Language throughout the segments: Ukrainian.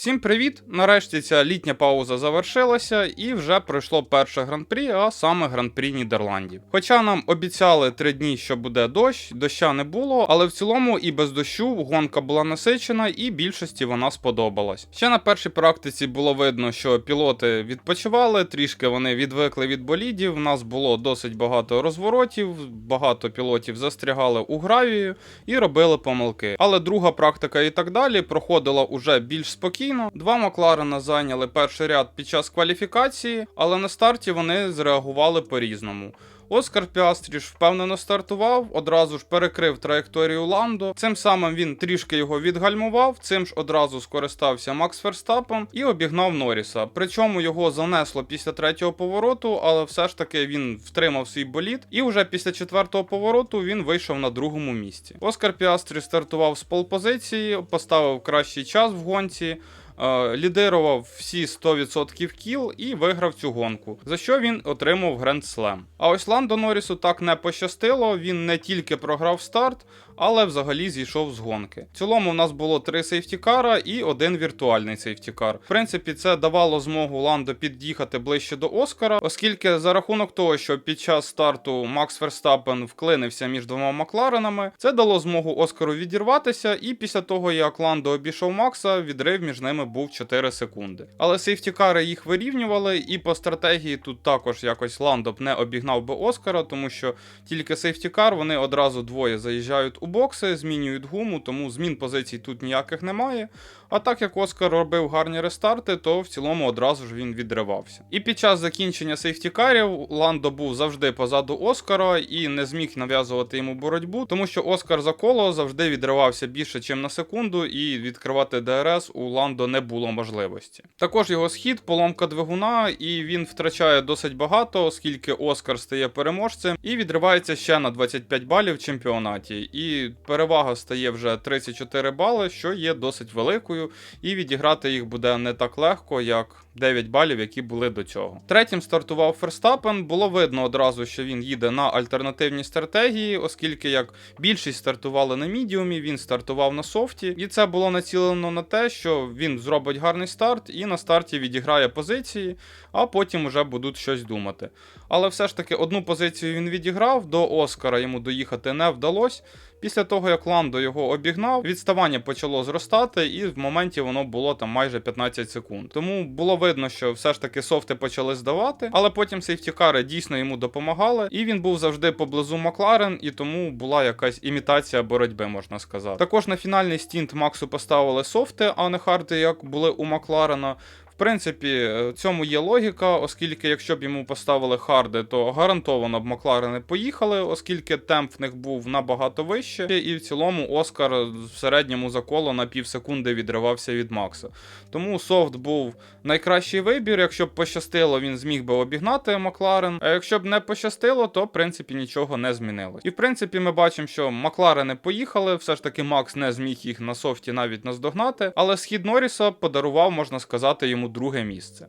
Всім привіт! Нарешті ця літня пауза завершилася і вже пройшло перше гран-прі, а саме гран-прі Нідерландів. Хоча нам обіцяли три дні, що буде дощ, доща не було, але в цілому і без дощу гонка була насичена, і більшості вона сподобалась. Ще на першій практиці було видно, що пілоти відпочивали, трішки вони відвикли від болідів. У нас було досить багато розворотів, багато пілотів застрягали у гравію і робили помилки. Але друга практика і так далі проходила уже більш спокійно. Два Макларена зайняли перший ряд під час кваліфікації, але на старті вони зреагували по-різному. Оскар Піастріш впевнено стартував, одразу ж перекрив траєкторію Ландо. Цим самим він трішки його відгальмував. Цим ж одразу скористався Макс Ферстапен і обігнав Норріса. Причому його занесло після третього повороту, але все ж таки він втримав свій боліт. І вже після четвертого повороту він вийшов на другому місці. Оскар Піастрі стартував з полпозиції, поставив кращий час в гонці. Е, Лідирував всі 100% кіл і виграв цю гонку, за що він отримав Гренд Слем. А ось Ландо Норрісу так не пощастило. Він не тільки програв старт, але взагалі зійшов з гонки. В цілому у нас було три сейфтікара і один віртуальний сейфтікар. В принципі, це давало змогу Ландо під'їхати ближче до Оскара, оскільки за рахунок того, що під час старту Макс Ферстапен вклинився між двома Макларенами, це дало змогу Оскару відірватися, і після того, як Ландо обійшов Макса, відрив між ними був 4 секунди. Але сейфтікари їх вирівнювали, і по стратегії тут також якось ландоп не обігнав би Оскара, тому що тільки сейфтікар, вони одразу двоє заїжджають у бокси, змінюють гуму, тому змін позицій тут ніяких немає. А так як Оскар робив гарні рестарти, то в цілому одразу ж він відривався. І під час закінчення сейфтікарів Ландо був завжди позаду Оскара і не зміг нав'язувати йому боротьбу, тому що Оскар за коло завжди відривався більше, ніж на секунду, і відкривати ДРС у Ландо не було можливості. Також його схід, поломка двигуна, і він втрачає досить багато, оскільки Оскар стає переможцем і відривається ще на 25 балів в чемпіонаті. І перевага стає вже 34 бали, що є досить великою, і відіграти їх буде не так легко, як 9 балів, які були до цього. Третім стартував Ферстапен. Було видно одразу, що він їде на альтернативні стратегії, оскільки як більшість стартували на мідіумі, він стартував на софті, і це було націлено на те, що він зробить гарний старт і на старті відіграє позиції, а потім вже будуть щось думати. Але все ж таки одну позицію він відіграв, до Оскара йому доїхати не вдалося. Після того, як Ландо його обігнав, відставання почало зростати, і в моменті воно було там майже 15 секунд. Тому було видно, що все ж таки софти почали здавати, але потім сейфтікари дійсно йому допомагали, і він був завжди поблизу Макларен, і тому була якась імітація боротьби, можна сказати. Також на фінальний стінт Максу поставили софти, а не харди, як були у Макларена. Принципі, цьому є логіка, оскільки якщо б йому поставили харди, то гарантовано б Макларени поїхали, оскільки темп в них був набагато вище, і в цілому Оскар в середньому за коло на пів секунди відривався від Макса. Тому софт був найкращий вибір. Якщо б пощастило, він зміг би обігнати Макларен. А якщо б не пощастило, то в принципі нічого не змінилось. І в принципі, ми бачимо, що Макларени поїхали, все ж таки Макс не зміг їх на софті навіть наздогнати, але схід Норріса подарував, можна сказати, йому друге місце.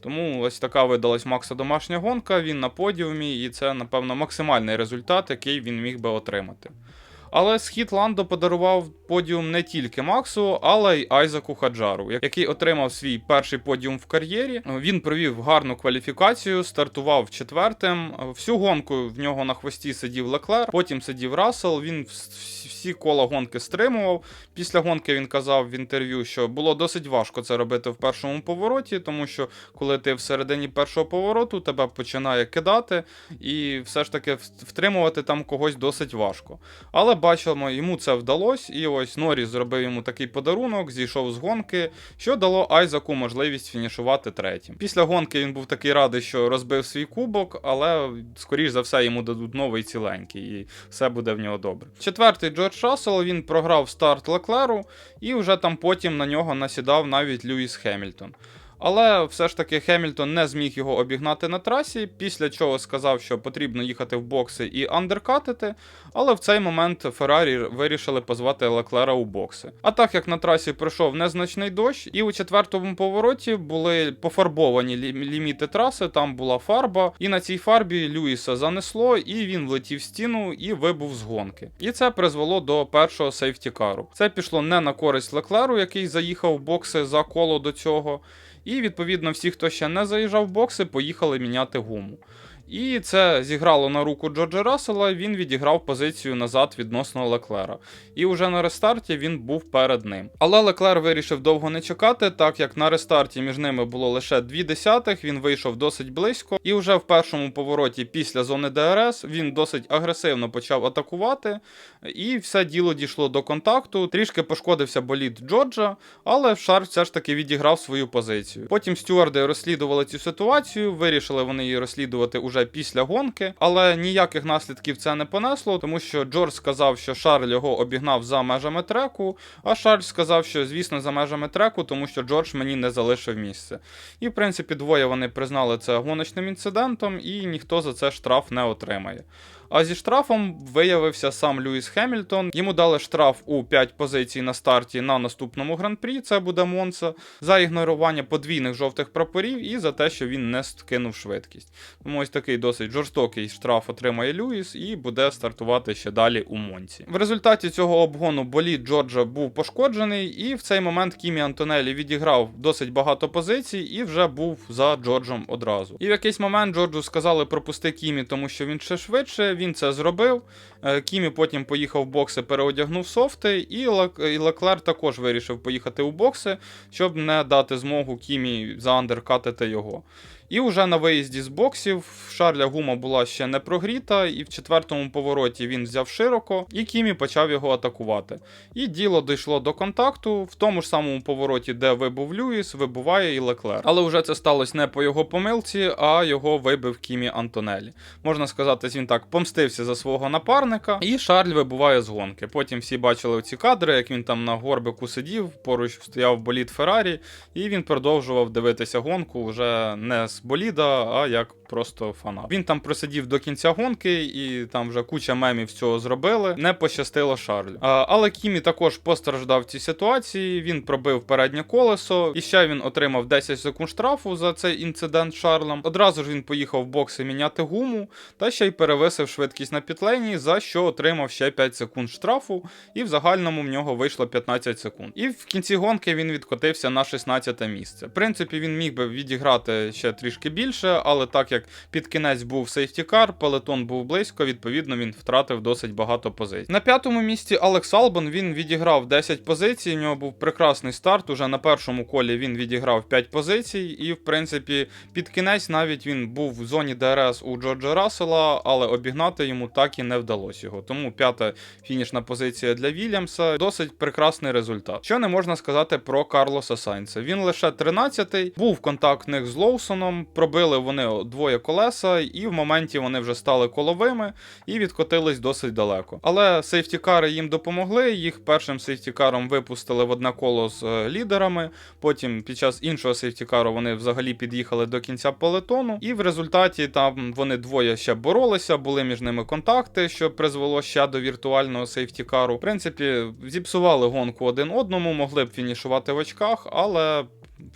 Тому ось така видалась Макса домашня гонка, він на подіумі, і це, напевно, максимальний результат, який він міг би отримати. Але схід Ландо подарував подіум не тільки Максу, але й Айзаку Хаджару, який отримав свій перший подіум в кар'єрі. Він провів гарну кваліфікацію, стартував четвертим. Всю гонку в нього на хвості сидів Леклер, потім сидів Рассел. Він всі кола гонки стримував. Після гонки він казав в інтерв'ю, що було досить важко це робити в першому повороті, тому що коли ти всередині першого повороту, тебе починає кидати, і все ж таки втримувати там когось досить важко. Але бачимо, йому це вдалося, і ось Норріс зробив йому такий подарунок, зійшов з гонки, що дало Айзаку можливість фінішувати третім. Після гонки він був такий радий, що розбив свій кубок, але скоріш за все йому дадуть новий ціленький, і все буде в нього добре. Четвертий Джордж Рассел він програв старт Леклеру, і вже там потім на нього насідав навіть Льюіс Хемільтон. Але все ж таки Хемільтон не зміг його обігнати на трасі, після чого сказав, що потрібно їхати в бокси і андеркатити. Але в цей момент Феррарі вирішили позвати Леклера у бокси. А так як на трасі пройшов незначний дощ, і у четвертому повороті були пофарбовані ліміти траси, там була фарба, і на цій фарбі Люїса занесло, і він влетів в стіну і вибув з гонки. І це призвело до першого сейфтікару. Це пішло не на користь Леклеру, який заїхав в бокси за коло до цього. І відповідно всі, хто ще не заїжджав в бокси, поїхали міняти гуму. І це зіграло на руку Джорджа Рассела, він відіграв позицію назад відносно Леклера. І вже на рестарті він був перед ним. Але Леклер вирішив довго не чекати, так як на рестарті між ними було лише дві десятих, він вийшов досить близько. І вже в першому повороті після зони ДРС він досить агресивно почав атакувати. І все діло дійшло до контакту. Трішки пошкодився болід Джорджа, але Шар все ж таки відіграв свою позицію. Потім стюарди розслідували цю ситуацію, вирішили вони її розслідувати уже після гонки, але ніяких наслідків це не понесло, тому що Джордж сказав, що Шарль його обігнав за межами треку, а Шарль сказав, що звісно за межами треку, тому що Джордж мені не залишив місце. І в принципі двоє вони признали це гоночним інцидентом, і ніхто за це штраф не отримає. А зі штрафом виявився сам Льюіс Хемільтон. Йому дали штраф у 5 позицій на старті на наступному гран-прі. Це буде Монца, за ігнорування подвійних жовтих прапорів і за те, що він не скинув швидкість. Тому ось такий досить жорстокий штраф отримає Льюіс і буде стартувати ще далі у Монці. В результаті цього обгону болід Джорджа був пошкоджений, і в цей момент Кімі Антонелі відіграв досить багато позицій і вже був за Джорджем одразу. І в якийсь момент Джорджу сказали пропусти Кімі, тому що він ще швидше. Він це зробив. Е, Кімі потім поїхав в бокси, переодягнув софти, і Лек- і Леклер також вирішив поїхати у бокси, щоб не дати змогу Кімі заандеркатити його. І вже на виїзді з боксів Шарля гума була ще не прогріта, і в четвертому повороті він взяв широко, і Кімі почав його атакувати. І діло дійшло до контакту. В тому ж самому повороті, де вибув Люїс, вибуває і Леклер. Але вже це сталося не по його помилці, а його вибив Кімі Антонелі. Можна сказати, він так помстився за свого напарника, і Шарль вибуває з гонки. Потім всі бачили ці кадри, як він там на горбику сидів, поруч стояв болід Феррарі, і він продовжував дивитися гонку вже не з боліда, а як просто фанат. Він там просидів до кінця гонки, і там вже куча мемів цього зробили. Не пощастило Шарлю. А, але Кімі також постраждав в цій ситуації. Він пробив переднє колесо, і ще він отримав 10 секунд штрафу за цей інцидент з Шарлем. Одразу ж він поїхав в бокси міняти гуму, та ще й перевисив швидкість на пітлейні, за що отримав ще 5 секунд штрафу, і в загальному в нього вийшло 15 секунд. І в кінці гонки він відкотився на 16 місце. В принципі, він міг би відіграти ще трішки більше, але так як під кінець був сейфтікар, пелетон був близько, відповідно він втратив досить багато позицій. На п'ятому місці Алекс Албон він відіграв 10 позицій. У нього був прекрасний старт. Уже на першому колі він відіграв 5 позицій, і в принципі під кінець навіть він був в зоні ДРС у Джорджа Рассела, але обігнати йому так і не вдалося його. Тому п'ята фінішна позиція для Вільямса досить прекрасний результат. Що не можна сказати про Карлоса Сайнца. Він лише 13-й, був контактних з Лоусоном, пробили вони двоє колеса, і в моменті вони вже стали коловими і відкотились досить далеко. Але сейфтікари їм допомогли. Їх першим сейфтікаром випустили в одне коло з е, лідерами. Потім під час іншого сейфтікару вони взагалі під'їхали до кінця пелетону, і в результаті там вони двоє ще боролися, були між ними контакти, що призвело ще до віртуального сейфтікару. В принципі, зіпсували гонку один одному, могли б фінішувати в очках, але.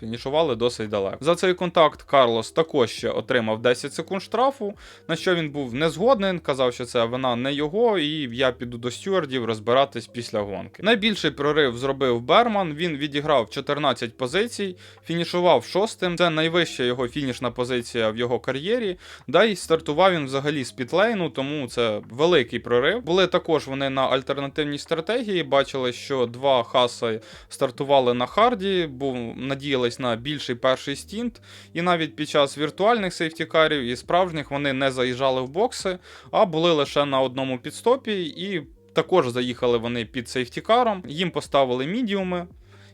Фінішували досить далеко. За цей контакт Карлос також ще отримав 10 секунд штрафу, на що він був не згоден, казав, що це вина не його, і я піду до стюардів розбиратись після гонки. Найбільший прорив зробив Берман. Він відіграв 14 позицій, фінішував шостим. Це найвища його фінішна позиція в його кар'єрі. Да й стартував він взагалі з пітлейну, тому це великий прорив. Були також вони на альтернативній стратегії. Бачили, що два хаси стартували на харді, був надіялись на більший перший стінт, і навіть під час віртуальних сейфтікарів і справжніх вони не заїжджали в бокси, а були лише на одному підстопі, і також заїхали вони під сейфтікаром. Їм поставили мідіуми.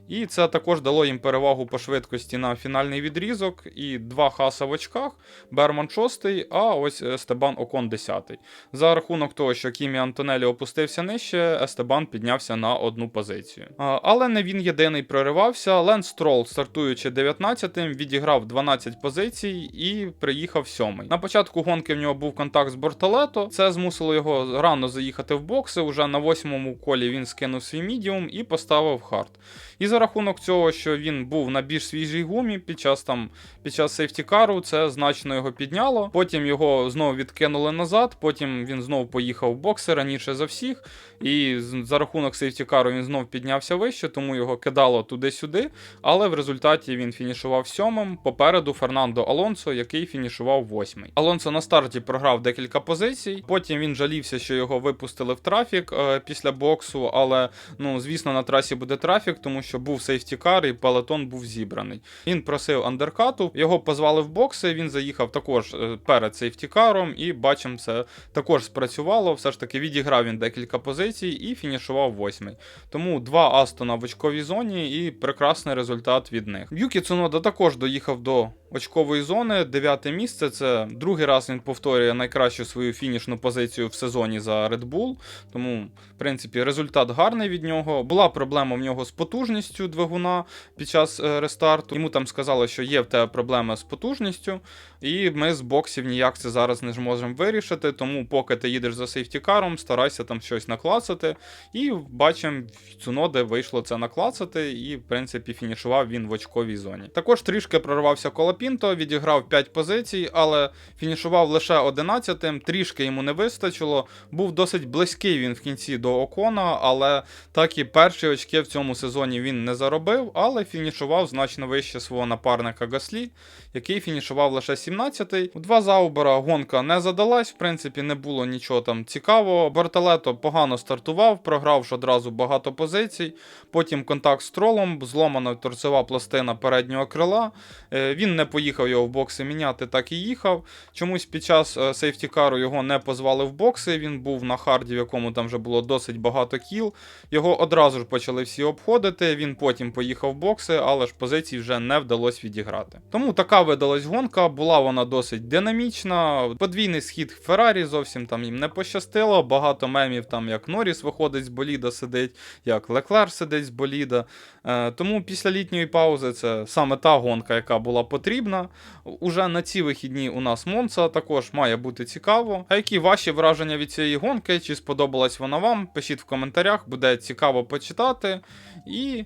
І це також дало їм перевагу по швидкості на фінальний відрізок. І два хаса в очках, Берман 6, а ось Естебан Окон 10. За рахунок того, що Кімі Антонелі опустився нижче, Естебан піднявся на одну позицію. Але не він єдиний проривався. Ленс Строл, стартуючи 19-тим, відіграв 12 позицій і приїхав сьомий. На початку гонки в нього був контакт з Бортолето. Це змусило його рано заїхати в бокси. Уже на восьмому колі він скинув свій мідіум і поставив хард. І за рахунок цього, що він був на більш свіжій гумі під час там під час сейфтікару, це значно його підняло. Потім його знову відкинули назад. Потім він знову поїхав в бокси раніше за всіх. І за рахунок сейфтікару він знов піднявся вище, тому його кидало туди-сюди. Але в результаті він фінішував сьомим. Попереду Фернандо Алонсо, який фінішував восьмий. Алонсо на старті програв декілька позицій. Потім він жалівся, що його випустили в трафік е, після боксу. Але ну звісно, на трасі буде трафік, тому що був сейфтікар і пелетон був зібраний. Він просив андеркату, його позвали в бокси. Він заїхав також е, перед сейфтікаром, і бачимо, це також спрацювало. Все ж таки відіграв він декілька позицій і фінішував восьмий. Тому два Астона в очковій зоні і прекрасний результат від них. Юкі Цунода також доїхав до очкової зони. Дев'яте місце. Це другий раз він повторює найкращу свою фінішну позицію в сезоні за Red Bull. Тому, в принципі, результат гарний від нього. Була проблема в нього з потужністю двигуна під час е, рестарту. Йому там сказали, що є в тебе проблема з потужністю, і ми з боксів ніяк це зараз не зможемо вирішити. Тому, поки ти їдеш за сейфтікаром, старайся там щось наклацати. І бачимо, Цуноде вийшло це наклацати, і, в принципі, фінішував він в очковій зоні. Також трішки прорвався Колапінто, відіграв 5 позицій, але фінішував лише 11-тим, трішки йому не вистачило. Був досить близький він в кінці до Окона, але так і перші очки в цьому сезоні він не заробив, але фінішував значно вище свого напарника Гаслі, який фінішував лише 17-й. У два заубера гонка не задалась, в принципі, не було нічого там цікавого. Бартолето погано стартував, програвши одразу багато позицій. Потім контакт з тролом, зломана торцева пластина переднього крила. Е, Він не поїхав його в бокси міняти, так і їхав. Чомусь під час е, сейфтікару його не позвали в бокси. Він був на харді, в якому там вже було досить багато кіл. Його одразу ж почали всі обходити. Він потім поїхав в бокси, але ж позицій вже не вдалося відіграти. Тому така видалась гонка. Була вона досить динамічна. Подвійний схід Феррарі зовсім там їм не пощастило. Багато мемів там як Норріс виходить з боліда, сидить, як Леклер сидить з боліда. Е, тому після літньої паузи це саме та гонка, яка була потрібна. Уже на ці вихідні у нас Монца також має бути цікаво. А які ваші враження від цієї гонки? Чи сподобалась вона вам? Пишіть в коментарях, буде цікаво почитати. І